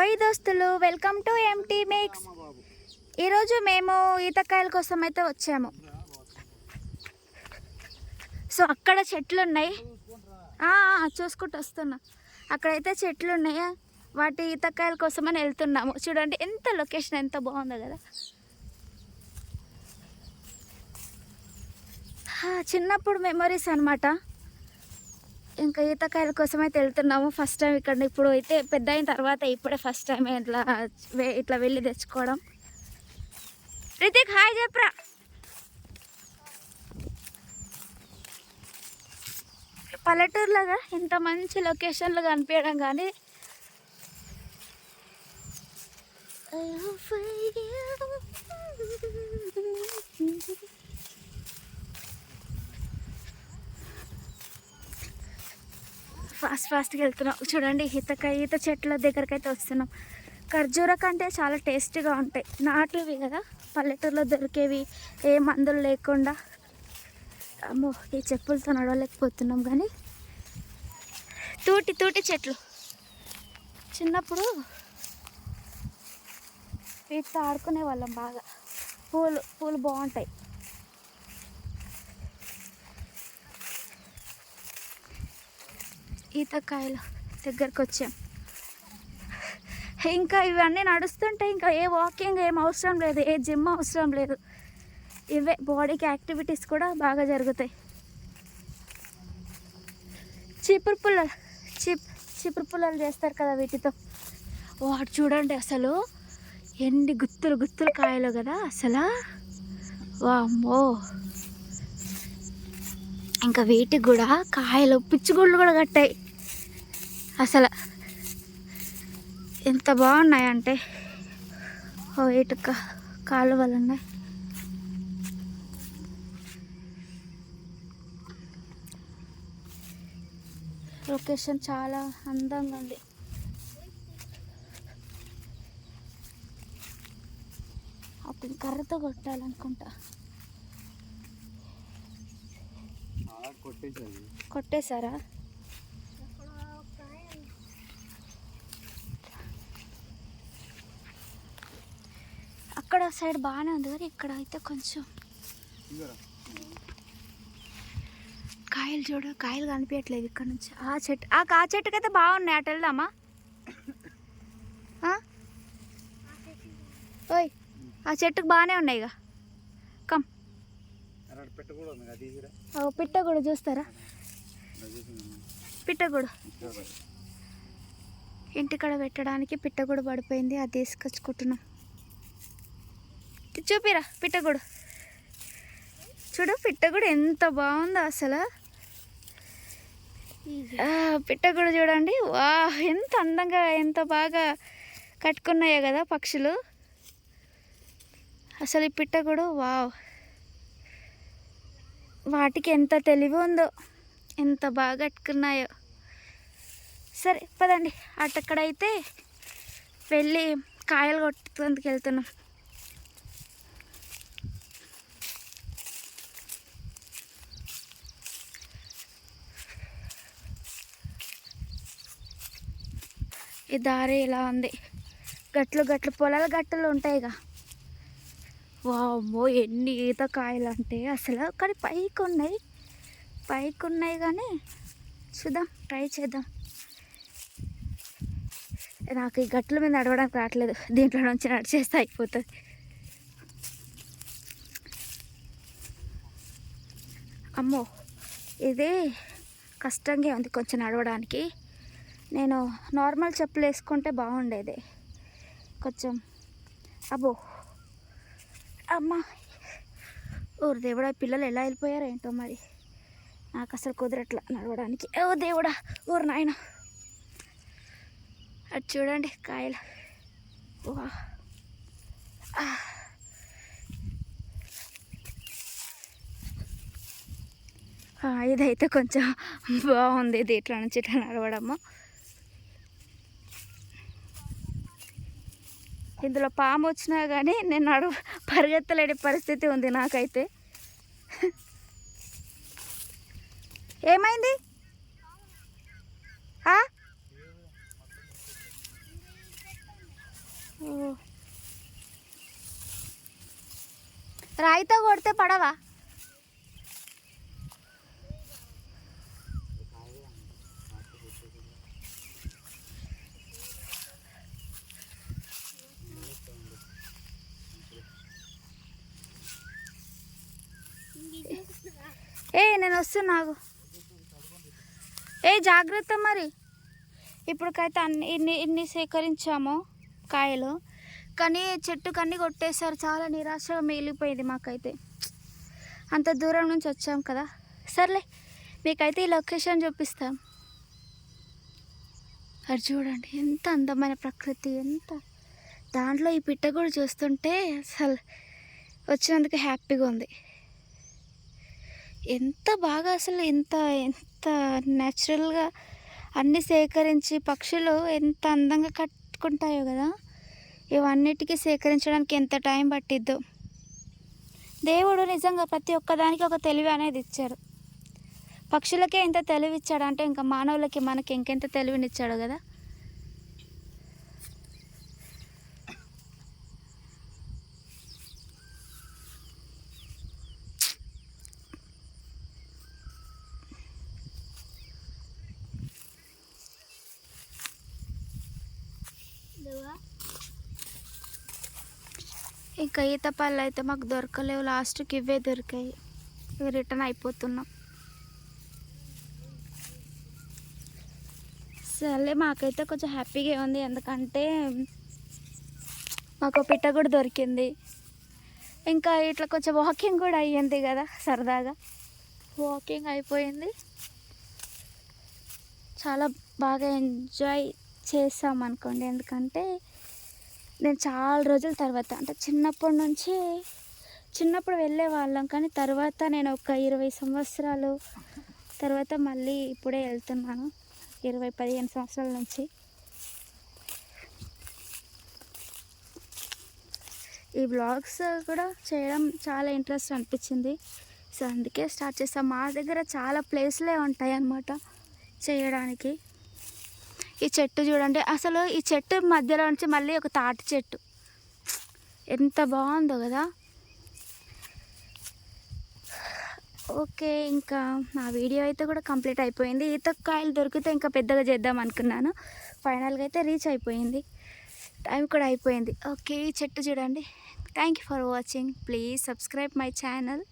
ఓయ్ దోస్తులు welcome to empty mix ఈరోజు మేము ఈతకాయల కోసం అయితే వచ్చాము. సో అక్కడ చెట్లు ఉన్నాయి చూసుకుంటూ వస్తున్నా. అక్కడైతే చెట్లు ఉన్నాయి వాటి ఈతకాయల కోసం అని వెళ్తున్నాము. చూడండి ఎంత లొకేషన్ ఎంత బాగుందో కదా. చిన్నప్పుడు మెమరీస్ అనమాట ఇంకా ఈతకాయల కోసం అయితే వెళ్తున్నాము ఫస్ట్ టైం ఇక్కడ ఇప్పుడు అయితే పెద్ద అయిన తర్వాత ఇప్పుడే ఫస్ట్ టైం ఇట్లా ఇట్లా వెళ్ళి తెచ్చుకోవడం. రితిక్ హాయ్ చెప్పరా. పల్లెటూరులాగా ఇంత మంచి లొకేషన్లు కనిపించడం కానీ. ఫాస్ట్ ఫాస్ట్గా వెళ్తున్నాం. చూడండి ఈతకాయ ఈత చెట్ల దగ్గరికి అయితే వస్తున్నాం. ఖర్జూర కంటే చాలా టేస్టీగా ఉంటాయి. నాటువి కదా పల్లెటూరులో దొరికేవి ఏ మందులు లేకుండా. అమ్మో ఈ చెప్పులతో నడవలేకపోతున్నాం కానీ తూటి తూటి చెట్లు. చిన్నప్పుడు వీటితో ఆడుకునే వాళ్ళం బాగా. పూలు పూలు బాగుంటాయి. ఈతకాయలు దగ్గరకు వచ్చాం ఇంకా ఇవన్నీ నడుస్తుంటే ఇంకా ఏ వాకింగ్ ఏం అవసరం లేదు ఏ జిమ్ అవసరం లేదు. ఇవే బాడీకి యాక్టివిటీస్ కూడా బాగా జరుగుతాయి. చీపురు పుల్లలు చీప్ చీపురు పుల్లలు చేస్తారు కదా వీటితో. వాడు చూడండి అసలు ఎన్ని గుత్తులు గుత్తులు కాయలు కదా అసలు. వామ్మో. ఇంకా వీటికి కూడా కాయలు పిచ్చుగుళ్ళు కూడా కట్టాయి. అసలు ఎంత బాగున్నాయంటే. ఓ ఇటు కా- కాలువలు ఉన్నాయి లొకేషన్ చాలా అందంగా ఉంది. అప్పుడు కర్రతో కొట్టాలనుకుంటా. కొట్టేశారా? అక్కడ సైడ్ బాగానే ఉంది కానీ ఇక్కడ అయితే కొంచెం కాయలు చూడు కాయలు కనిపించట్లేదు ఇక్కడ నుంచి. ఆ చెట్టు ఆ కా చెట్టుకి అయితే బాగున్నాయి అటు వెళ్దామా? ఓయ్ ఆ చెట్టుకు బాగానే ఉన్నాయి ఇక. కమ్. ఓ పిట్ట కూడా చూస్తారా? పిట్ట కూడా. ఇంటికాడ పెట్టడానికి పిట్టగూడు పడిపోయింది అది తీసుకొచ్చుకుంటున్నాం. చూపిరా పిట్టగూడు చూడు పిట్టగూడు ఎంత బాగుందో అసలు. పిట్టగూడు చూడండి. వా ఎంత అందంగా ఎంత బాగా కట్టుకున్నాయో కదా పక్షులు. అసలు ఈ పిట్టగూడు వావ్. వాటికి ఎంత తెలివి ఉందో ఎంత బాగా కట్టుకున్నాయో. సరే పదండి. అటక్కడైతే వెళ్ళి కాయలు కొట్టుకుందుకు వెళ్తున్నాం. ఈ దారి ఇలా ఉంది. గట్లు గట్లు పొలాల గట్టలు ఉంటాయిగా. వామ్మో ఎన్ని ఈత కాయలు అంటే అసలు కానీ పైకి ఉన్నాయి పైకి ఉన్నాయి కానీ చూద్దాం ట్రై చేద్దాం. నాకు ఈ గట్ల మీద నడవడానికి రావట్లేదు. దీంట్లో నుంచి నడిచేస్తే అయిపోతుంది. అమ్మో ఇది కష్టంగా ఉంది కొంచెం నడవడానికి. నేను నార్మల్ చెప్పులు వేసుకుంటే బాగుండేది. కొంచెం అబ్బో. అమ్మా. ఓ దేవుడా పిల్లలు ఎలా వెళ్ళిపోయారో ఏంటో మరి. నాకు అసలు కుదరట్లా నడవడానికి. ఓ దేవుడా ఓరు నాయన. అది చూడండి కాయలు. వా. ఇదైతే కొంచెం బాగుంది. ఇది ఇట్లా నుంచి ఇట్లా నడవడము. ఇందులో పాము వచ్చినా కానీ నేను నడు పరిగెత్తలేని పరిస్థితి ఉంది నాకైతే. ఏమైంది? ఆ? రాయితో కొడితే పడవా? ఏ నేను వస్తున్నాగు ఏ జాగ్రత్త మరి. ఇప్పటికైతే అన్ని ఇన్ని ఇన్ని సేకరించాము కాయలు. కానీ చెట్టుకు అన్ని కొట్టేశారు. చాలా నిరాశగా మిగిలిపోయింది మాకైతే. అంత దూరం నుంచి వచ్చాం కదా. సర్లే మీకైతే ఈ లొకేషన్ చూపిస్తాం. అది చూడండి ఎంత అందమైన ప్రకృతి ఎంత. దాంట్లో ఈ పిట్ట కూడా చూస్తుంటే అసలు వచ్చినందుకు హ్యాపీగా ఉంది. ఎంత బాగా అసలు ఎంత ఎంత న్యాచురల్గా అన్నీ సేకరించి పక్షులు ఎంత అందంగా కట్టుకుంటాయో కదా. ఇవన్నిటికీ సేకరించడానికి ఎంత టైం పట్టిద్దో. దేవుడు నిజంగా ప్రతి ఒక్కదానికి ఒక తెలివి అనేది ఇచ్చారు పక్షులకే ఎంత తెలివి ఇచ్చాడు అంటే ఇంకా మానవులకి మనకి ఇంకెంత తెలివినిచ్చాడు కదా. ఇంకా ఈత పళ్ళు అయితే మాకు దొరకలేవు. లాస్ట్కి ఇవే దొరికాయి. ఇక రిటర్న్ అయిపోతున్నాం. సరే మాకైతే కొంచెం హ్యాపీగా ఉంది. ఎందుకంటే మాకు పిట్ట కూడా దొరికింది. ఇంకా ఇట్లా కొంచెం వాకింగ్ కూడా అయ్యింది కదా సరదాగా. వాకింగ్ అయిపోయింది. చాలా బాగా ఎంజాయ్ చేసాం అనుకోండి. ఎందుకంటే నేను చాలా రోజుల తర్వాత అంటే చిన్నప్పటి నుంచి చిన్నప్పుడు వెళ్ళే వాళ్ళం. కానీ తర్వాత నేను ఒక ఇరవై సంవత్సరాలు తర్వాత మళ్ళీ ఇప్పుడే వెళ్తున్నాను. ఇరవై పదిహేను సంవత్సరాల నుంచి. ఈ బ్లాగ్స్ కూడా చేయడం చాలా ఇంట్రెస్ట్ అనిపించింది. సో అందుకే స్టార్ట్ చేస్తాం. మా దగ్గర చాలా ప్లేస్లే ఉంటాయి అన్నమాట చేయడానికి. ఈ చెట్టు చూడండి. అసలు ఈ చెట్టు మధ్యలో నుంచి మళ్ళీ ఒక తాటి చెట్టు. ఎంత బాగుందో కదా. ఓకే ఇంకా నా వీడియో అయితే కూడా కంప్లీట్ అయిపోయింది. ఈత కాయలు దొరికితే ఇంకా పెద్దగా చేద్దాం అనుకున్నాను. ఫైనల్గా అయితే రీచ్ అయిపోయింది. టైం కూడా అయిపోయింది. ఓకే ఈ చెట్టు చూడండి. Thank you for watching please subscribe my channel